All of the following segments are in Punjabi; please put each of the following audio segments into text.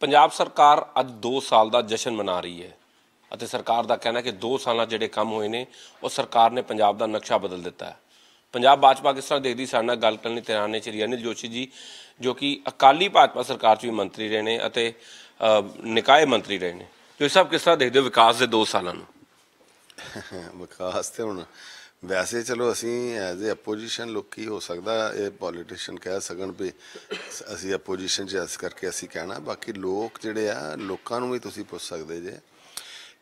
ਪੰਜਾਬ ਸਰਕਾਰ ਅੱਜ 2 ਸਾਲ ਦਾ ਜਸ਼ਨ ਮਨਾ ਰਹੀ ਹੈ ਅਤੇ ਸਰਕਾਰ ਦਾ ਕਹਿਣਾ ਕਿ 2 ਸਾਲਾਂ ਜਿਹੜੇ ਕੰਮ ਹੋਏ ਨੇ, ਉਹ ਸਰਕਾਰ ਨੇ ਪੰਜਾਬ ਦਾ ਨਕਸ਼ਾ ਬਦਲ ਦਿੱਤਾ ਹੈ। ਪੰਜਾਬ ਭਾਜਪਾ ਕਿਸ ਤਰ੍ਹਾਂ ਦੇਖਦੀ? ਸਾਡੇ ਨਾਲ ਗੱਲ ਕਰਨ ਲਈ ਤਿਆਰ ਨੇ ਸ਼੍ਰੀ ਅਨਿਲ ਜੋਸ਼ੀ ਜੀ, ਜੋ ਕਿ ਅਕਾਲੀ ਭਾਜਪਾ ਸਰਕਾਰ 'ਚ ਵੀ ਮੰਤਰੀ ਰਹੇ ਨੇ ਅਤੇ ਨਿਕਾਏ ਮੰਤਰੀ ਰਹੇ ਨੇ। ਤੁਸੀਂ ਸਭ ਕਿਸ ਤਰ੍ਹਾਂ ਦੇਖਦੇ ਹੋ ਵਿਕਾਸ ਦੇ 2 ਸਾਲਾਂ ਨੂੰ? ਵਿਕਾਸ ਤੇ ਹੁਣ ਵੈਸੇ ਚਲੋ ਅਸੀਂ ਐਜ਼ ਅ ਆਪੋਜੀਸ਼ਨ ਲੋਕੀ ਹੋ ਸਕਦਾ ਇਹ ਪੋਲੀਟੀਸ਼ੀਅਨ ਕਹਿ ਸਕਣ ਵੀ ਅਸੀਂ ਆਪੋਜੀਸ਼ਨ ਚ ਇਸ ਕਰਕੇ ਅਸੀਂ ਕਹਿਣਾ, ਬਾਕੀ ਲੋਕ ਜਿਹੜੇ ਆ, ਲੋਕਾਂ ਨੂੰ ਵੀ ਤੁਸੀਂ ਪੁੱਛ ਸਕਦੇ ਜੇ।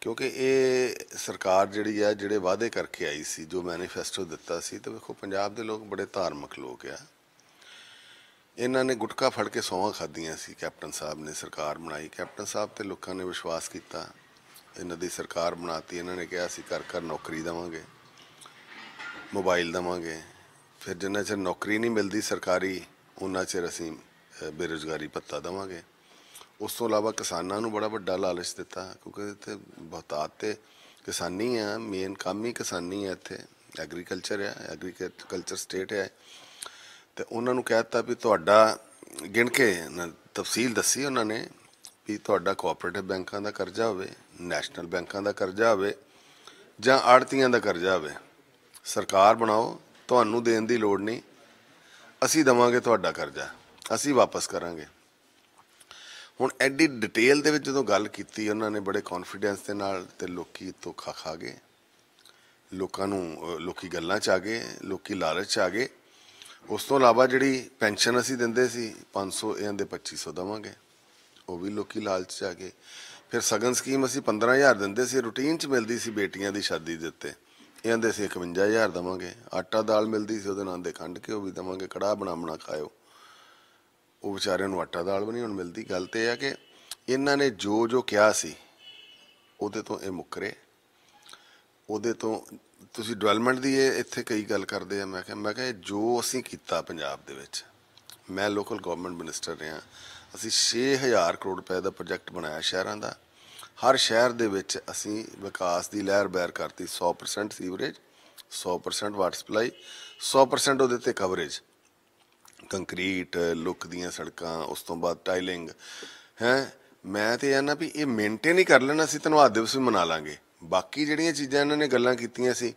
ਕਿਉਂਕਿ ਇਹ ਸਰਕਾਰ ਜਿਹੜੀ ਆ, ਜਿਹੜੇ ਵਾਅਦੇ ਕਰਕੇ ਆਈ ਸੀ, ਜੋ ਮੈਨੀਫੈਸਟੋ ਦਿੱਤਾ ਸੀ, ਤੇ ਵੇਖੋ ਪੰਜਾਬ ਦੇ ਲੋਕ ਬੜੇ ਧਾਰਮਿਕ ਲੋਕ ਆ। ਇਹਨਾਂ ਨੇ ਗੁਟਕਾ ਫੜ ਕੇ ਸੌਂਹਾਂ ਖਾਧੀਆਂ ਸੀ, ਕੈਪਟਨ ਸਾਹਿਬ ਨੇ ਸਰਕਾਰ ਬਣਾਈ। ਕੈਪਟਨ ਸਾਹਿਬ ਤੇ ਲੋਕਾਂ ਨੇ ਵਿਸ਼ਵਾਸ ਕੀਤਾ। ਇਹਨਾਂ ਦੀ ਸਰਕਾਰ ਬਣਾਤੀ, ਇਹਨਾਂ ਨੇ ਕਿਹਾ ਅਸੀਂ ਘਰ ਘਰ ਨੌਕਰੀ ਦੇਵਾਂਗੇ। ਮੋਬਾਈਲ ਦੇਵਾਂਗੇ। ਫਿਰ ਜਿੰਨਾ ਚਿਰ ਨੌਕਰੀ ਨਹੀਂ ਮਿਲਦੀ ਸਰਕਾਰੀ ਉਹਨਾਂ ਚਿਰ ਅਸੀਂ ਅ, ਬੇਰੁਜ਼ਗਾਰੀ ਭੱਤਾ ਦੇਵਾਂਗੇ। ਉਸ ਤੋਂ ਇਲਾਵਾ ਕਿਸਾਨਾਂ ਨੂੰ ਬੜਾ ਵੱਡਾ ਲਾਲਚ ਦਿੱਤਾ ਕਿਉਂਕਿ ਇੱਥੇ ਬਹੁਤਾਤ ਤੇ ਕਿਸਾਨੀ ਆ ਮੇਨ ਕੰਮ ਹੀ ਕਿਸਾਨੀ ਆ ਇੱਥੇ। ਐਗਰੀਕਲਚਰ ਆ ਐਗਰੀਕਲਚਰ ਸਟੇਟ ਹੈ ਤੇ ਉਹਨਾਂ ਨੂੰ ਕਹਿ ਦਿੱਤਾ ਵੀ ਤੁਹਾਡਾ ਗਿਣ ਕੇ ਤਫਸੀਲ ਦੱਸੀ ਉਹਨਾਂ ਨੇ ਵੀ ਤੁਹਾਡਾ ਕੋਆਪਰੇਟਿਵ ਬੈਂਕਾਂ ਦਾ ਕਰਜ਼ਾ ਹੋਵੇ ਨੈਸ਼ਨਲ ਬੈਂਕਾਂ ਦਾ ਕਰਜ਼ਾ ਹੋਵੇ ਜਾਂ ਆੜਤੀਆਂ ਦਾ ਕਰਜ਼ਾ ਹੋਵੇ। ਸਰਕਾਰ ਬਣਾਓ ਤੁਹਾਨੂੰ ਦੇਣ ਦੀ ਲੋੜ ਨਹੀਂ। ਅਸੀਂ ਦਵਾਂਗੇ ਤੁਹਾਡਾ ਕਰਜ਼ਾ। ਅਸੀਂ ਵਾਪਸ ਕਰਾਂਗੇ। ਹੁਣ ਐਡੀ ਡਿਟੇਲ ਦੇ ਵਿੱਚ ਜਦੋਂ ਗੱਲ ਕੀਤੀ ਉਹਨਾਂ ਨੇ ਬੜੇ ਕੌਨਫੀਡੈਂਸ ਦੇ ਨਾਲ ਤੇ ਲੋਕੀ ਧੋਖਾ ਖਾ ਗਏ। ਲੋਕਾਂ ਨੂੰ ਅਹ, ਲੋਕੀ ਗੱਲਾਂ ਚ ਆ ਗਏ ਲੋਕੀ ਲਾਲਚ ਚ ਆ ਗਏ। ਉਸ ਤੋਂ ਇਲਾਵਾ ਜਿਹੜੀ ਪੈਨਸ਼ਨ ਅਸੀਂ ਦਿੰਦੇ ਸੀ 500 ਇਹਨਾਂ ਦੇ 2500 ਦਵਾਂਗੇ। ਉਹ ਵੀ ਲੋਕੀ ਲਾਲਚ ਚ ਆ ਗਏ। ਫਿਰ ਸਗਨ ਸਕੀਮ ਅਸੀਂ 15000 ਦਿੰਦੇ ਸੀ ਰੂਟੀਨ ਚ ਮਿਲਦੀ ਸੀ ਬੇਟੀਆਂ ਦੀ ਸ਼ਾਦੀ ਦੇ ਉੱਤੇ। ਇਹਨਾਂ ਦੇ ਅਸੀਂ 51000 ਦਵਾਂਗੇ। ਆਟਾ ਦਾਲ ਮਿਲਦੀ ਸੀ, ਉਹਦੇ ਨਾਲ ਦੇ ਖੰਡ ਕੇ ਉਹ ਵੀ ਦਵਾਂਗੇ, ਕੜਾਹ ਬਣਾ ਬਣਾ ਖਾਇਓ। ਉਹ ਵਿਚਾਰਿਆਂ ਨੂੰ ਆਟਾ ਦਾਲ ਵੀ ਨਹੀਂ ਹੁਣ ਮਿਲਦੀ। ਗੱਲ ਤੇ ਇਹ ਆ ਕਿ ਇਹਨਾਂ ਨੇ ਜੋ ਜੋ ਕਿਹਾ ਸੀ, ਉਹਦੇ ਤੋਂ ਇਹ ਮੁੱਕਰੇ। ਉਹਦੇ ਤੋਂ ਤੁਸੀਂ ਡਿਵੈਲਪਮੈਂਟ ਦੀ ਇਹ ਇੱਥੇ ਕਈ ਗੱਲ ਕਰਦੇ ਆ, ਮੈਂ ਕਿਹਾ ਮੈਂ ਕਿਹਾ ਜੋ ਅਸੀਂ ਕੀਤਾ ਪੰਜਾਬ ਦੇ ਵਿੱਚ, ਮੈਂ ਲੋਕਲ ਗਵਰਨਮੈਂਟ ਮਿਨਿਸਟਰ ਰਿਹਾ। ਅਸੀਂ 6000 ਕਰੋੜ ਰੁਪਏ ਦਾ ਪ੍ਰੋਜੈਕਟ ਬਣਾਇਆ ਸ਼ਹਿਰਾਂ ਦਾ। ਹਰ ਸ਼ਹਿਰ ਦੇ ਵਿੱਚ ਅਸੀਂ ਵਿਕਾਸ ਦੀ ਲਹਿਰ ਬੈਰ ਕਰਤੀ 100% ਸੀਵਰੇਜ 100% ਵਾਟਰ ਸਪਲਾਈ 100% ਉਹਦੇ ਤੇ ਕਵਰੇਜ ਕੰਕਰੀਟ, ਲੁੱਕ ਦੀਆਂ ਸੜਕਾਂ, ਉਸ ਤੋਂ ਬਾਅਦ ਟਾਈਲਿੰਗ ਹੈ? ਮੈਂ ਤੇ ਇਹ ਨਾ ਵੀ ਇਹ ਮੇਨਟੇਨ ਹੀ ਕਰ ਲੈਣਾ ਸੀ ਧੰਨਵਾਦ ਦਿਵਸ ਵੀ ਮਨਾ ਲਾਂਗੇ। ਬਾਕੀ ਜਿਹੜੀਆਂ ਚੀਜ਼ਾਂ ਇਹਨਾਂ ਨੇ ਗੱਲਾਂ ਕੀਤੀਆਂ ਸੀ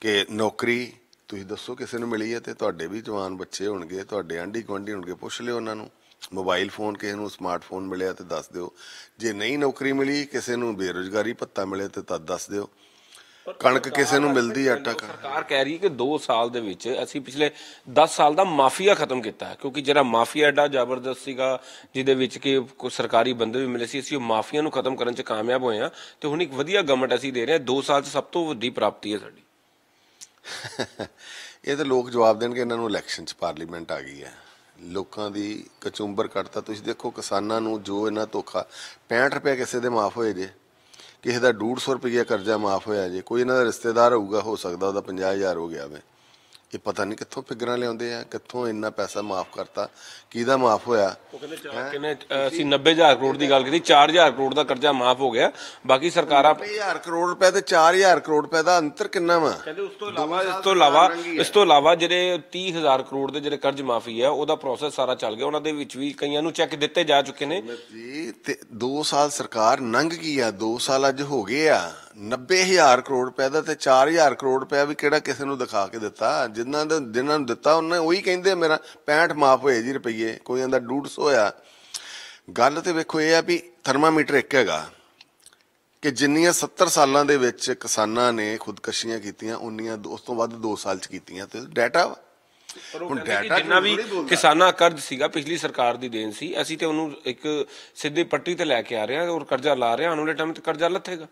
ਕਿ ਨੌਕਰੀ, ਤੁਸੀਂ ਦੱਸੋ ਕਿਸੇ ਨੂੰ ਮਿਲੀ ਹੈ ਤੇ ਤੁਹਾਡੇ ਵੀ ਜਵਾਨ ਬੱਚੇ ਹੋਣਗੇ, ਤੁਹਾਡੇ ਆਂਢੀ ਗੁਆਂਢੀ ਹੋਣਗੇ, ਪੁੱਛ ਲਿਓ ਉਹਨਾਂ ਨੂੰ। ਮੋਬਾਈਲ ਫੋਨ ਕਿਸੇ ਨੂੰ ਸਮਾਰਟਫੋਨ ਮਿਲਿਆ ਤੇ ਦੱਸ ਦਿਓ। ਜੇ ਨਹੀਂ ਨੌਕਰੀ ਮਿਲੀ ਕਿਸੇ ਨੂੰ ਬੇਰੁਜ਼ਗਾਰੀ ਭੱਤਾ ਮਿਲੇ ਤੇ ਤਦ ਦੱਸ ਦਿਓ। ਕਣਕ ਕਿਸੇ ਨੂੰ ਮਿਲਦੀ ਆਟਾ ਕਣਕ ਸਰਕਾਰ ਕਹਿ ਰਹੀ ਹੈ ਕਿ 2 ਸਾਲ ਦੇ ਵਿੱਚ ਅਸੀਂ ਪਿਛਲੇ 10 ਸਾਲ ਦਾ ਮਾਫੀਆ ਖਤਮ ਕੀਤਾ ਹੈ ਕਿਉਂਕਿ ਜਿਹੜਾ ਮਾਫੀਆ ਐਡਾ ਜ਼ਬਰਦਸਤ ਸੀਗਾ ਜਿਹਦੇ ਵਿੱਚ ਕਿ ਕੁਝ ਸਰਕਾਰੀ ਬੰਦੇ ਵੀ ਮਿਲੇ ਸੀ ਅਸੀਂ ਉਹ ਮਾਫੀਆ ਨੂੰ ਖਤਮ ਕਰਨ 'ਚ ਕਾਮਯਾਬ ਹੋਏ ਹਾਂ ਤੇ ਹੁਣ ਇੱਕ ਵਧੀਆ ਗਵਰਨਮੈਂਟ ਅਸੀਂ ਦੇ ਰਹੇ ਹਾਂ 2 ਸਾਲ 'ਚ ਸਭ ਤੋਂ ਵੱਡੀ ਪ੍ਰਾਪਤੀ ਹੈ ਸਾਡੀ। ਇਹ ਤਾਂ ਲੋਕ ਜਵਾਬ ਦੇਣਗੇ ਇਹਨਾਂ ਨੂੰ ਇਲੈਕਸ਼ਨ 'ਚ ਪਾਰਲੀਮੈਂਟ ਆ ਗਈ ਹੈ। ਲੋਕਾਂ ਦੀ ਕਚੂੰਬਰ ਕੱਟਤਾ। ਤੁਸੀਂ ਦੇਖੋ ਕਿਸਾਨਾਂ ਨੂੰ ਜੋ ਇਹਨਾਂ ਧੋਖਾ 65 ਰੁਪਏ ਕਿਸੇ ਦੇ ਮਾਫ ਹੋਏ ਜੇ, ਕਿਸੇ ਦਾ 150 ਰੁਪਏ ਕਰਜ਼ਾ ਮਾਫ ਹੋਇਆ ਜੇ, ਕੋਈ ਇਹਨਾਂ ਦਾ ਰਿਸ਼ਤੇਦਾਰ ਹੋਊਗਾ, ਹੋ ਸਕਦਾ ਉਹਦਾ 50000 ਹੋ ਗਿਆ ਵੇ। ਇਹ ਪਤਾ ਨਹੀਂ ਕਿੱਥੋਂ ਫਿਗਰਾਂ ਲਿਆਉਂਦੇ ਆ ਕਿੱਥੋਂ ਇੰਨਾ ਪੈਸਾ ਮਾਫ ਕਰਤਾ ਕਿਹਦਾ ਮਾਫ ਹੋਇਆ? ਉਹ ਕਹਿੰਦੇ ਚਾਰ- ਅਸੀਂ 90000 ਕਰੋੜ ਦੀ ਗੱਲ ਕੀਤੀ 4000 ਕਰੋੜ ਦਾ ਕਰਜ਼ਾ ਮਾਫ ਹੋ ਗਿਆ। ਬਾਕੀ ਸਰਕਾਰਾਂ 90000 ਕਰੋੜ ਰੁਪਏ ਤੇ 4000 ਕਰੋੜ ਰੁਪਏ ਦਾ ਅੰਤਰ ਕਿੰਨਾ ਵਾ? ਕਹਿੰਦੇ ਉਸ ਤੋਂ ਇਲਾਵਾ ਇਸ ਤੋਂ ਇਲਾਵਾ ਇਸ ਤੋਂ ਇਲਾਵਾ ਜਿਹੜੇ 30000 ਕਰੋੜ ਦੇ ਜਿਹੜੇ ਕਰਜ਼ ਮਾਫੀ ਹੈ ਉਹਦਾ ਪ੍ਰੋਸੈਸ ਸਾਰਾ ਚੱਲ ਗਿਆ। ਉਹਨਾਂ ਦੇ ਵਿੱਚ ਵੀ ਕਈਆਂ ਨੂੰ ਚੈੱਕ ਦਿੱਤੇ ਜਾ ਚੁੱਕੇ ਨੇ। ਜੀ ਤੇ 2 ਸਾਲ ਸਰਕਾਰ ਲੰਘ ਗਈ ਆ 2 ਸਾਲ ਅੱਜ ਹੋ ਗਏ ਆ। 90000 ਕਰੋੜ ਰੁਪਏ ਦਾ ਤੇ 4000 ਕਰੋੜ ਰੁਪਏ ਵੀ ਕਿਹੜਾ ਕਿਸੇ ਨੂੰ ਦਿਖਾ ਕੇ ਦਿੱਤਾ? ਜਿਨ੍ਹਾਂ ਦਾ ਜਿਨ੍ਹਾਂ ਨੂੰ ਦਿੱਤਾ ਉਹਨੇ ਉਹੀ ਕਹਿੰਦੇ ਮੇਰਾ 65 ਮਾਫ ਹੋਏ ਜੀ ਰੁਪਈਏ ਕੋਈ ਕਹਿੰਦਾ 150 ਹੋਇਆ ਗੱਲ ਤੇ ਵੇਖੋ ਇਹ ਆ ਵੀ ਥਰਮਾਮੀਟਰ ਇੱਕ ਹੈਗਾ ਕਿ ਜਿੰਨੀਆਂ 70 ਸਾਲਾਂ ਦੇ ਵਿੱਚ ਕਿਸਾਨਾਂ ਨੇ ਖੁਦਕਸ਼ੀਆਂ ਕੀਤੀਆਂ ਉਨੀਆਂ ਉਸ ਤੋਂ ਵੱਧ 2 ਸਾਲ ਚ ਕੀਤੀਆਂ ਤੇ ਡਾਟਾ ਹੁਣ ਜਿੰਨਾ ਵੀ ਕਿਸਾਨਾਂ ਕਰਜ਼ ਸੀਗਾ ਪਿਛਲੀ ਸਰਕਾਰ ਦੀ ਦੇਣ ਸੀ ਅਸੀਂ ਤੇ ਉਹਨੂੰ ਇੱਕ ਸਿੱਧੀ ਪੱਟੀ ਤੇ ਲੈ ਕੇ ਆ ਰਹੇ ਹਾਂ ਔਰ ਕਰਜ਼ਾ ਲਾ ਰਹੇ ਹਾਂ ਆਉਣ ਵਾਲੇ ਟਾਈਮ ਤੇ ਕਰਜ਼ਾ ਲੱਥੇਗਾ।